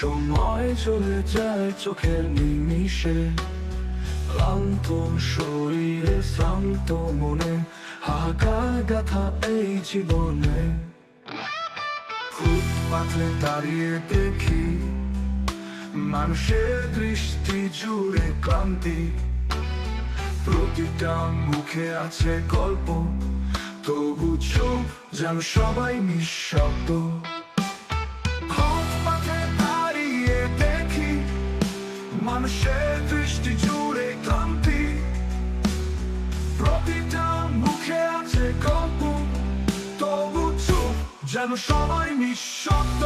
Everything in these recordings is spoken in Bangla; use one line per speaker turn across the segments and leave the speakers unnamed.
সময় চলে যায় চোখের নিমিষে। ক্লান্ত শরীরে শ্রান্ত মনে, হাহাকার গাথা এই জীবনে। ফুটপাথে দাঁড়িয়ে দেখি, মানুষের দৃষ্টি জুড়ে ক্লান্তি। প্রতিটা মুখে আছে গল্প, তবু চুপ যেন সবাই নিঃশব্দ। মানুষের দৃষ্টি জুড়ে ক্লান্তি প্রতিটা মুখে আছে গল্প তবু চুপ যেন সবাই নিঃশব্দ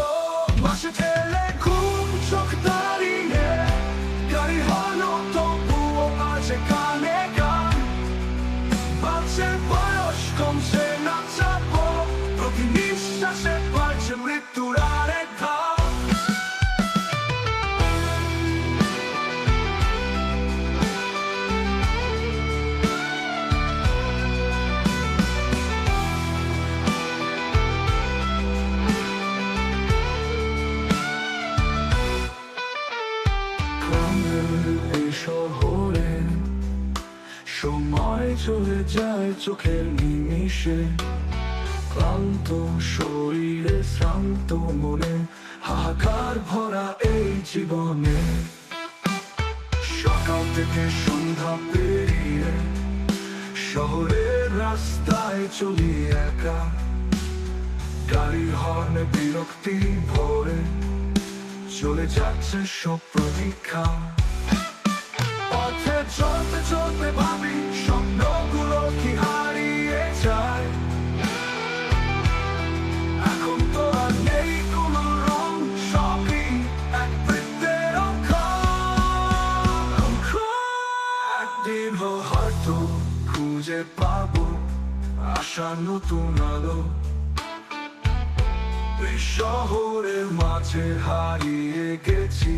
বাসে ঠেলে ঘুম চোখ দাঁড়িয়ে গাড়ি হলো তবুও মাঝে কানে গান বাড়ছে বয়স কমছে না চাপ প্রতি নিঃশ্বাসে সময় চলে যায় চোখের নিমিষে। ক্লান্ত শরীরে, শ্রান্ত মনে, হাহাকার ভরা এই জীবনে। সকাল থেকে সন্ধ্যা পেরিয়ে শহরের রাস্তায় চলি একা। গাড়ি হর্ন বিরক্তি ভরে চলে যাচ্ছে সব প্রতীক্ষা পথে চলতে চলতে ভাবি তো খুঁজে পাবো আশা নতুন আলো। শহরের মাঝে হারিয়ে গেছি,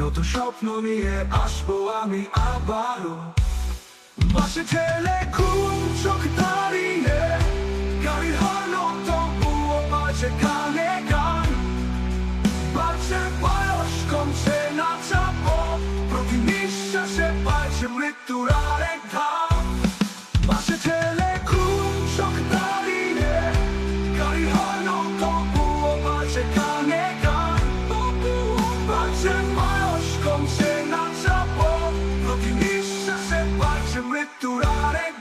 নতুন স্বপ্ন নিয়ে আসব আমি আবারও। বাসে ঠেলে চোখ দাঁড়িয়ে কানে গান। বাজে বয়স, কমছে না প্রতি নিঃশ্বাসে পাইছে মৃত্যুর মৃত্যুর আরেক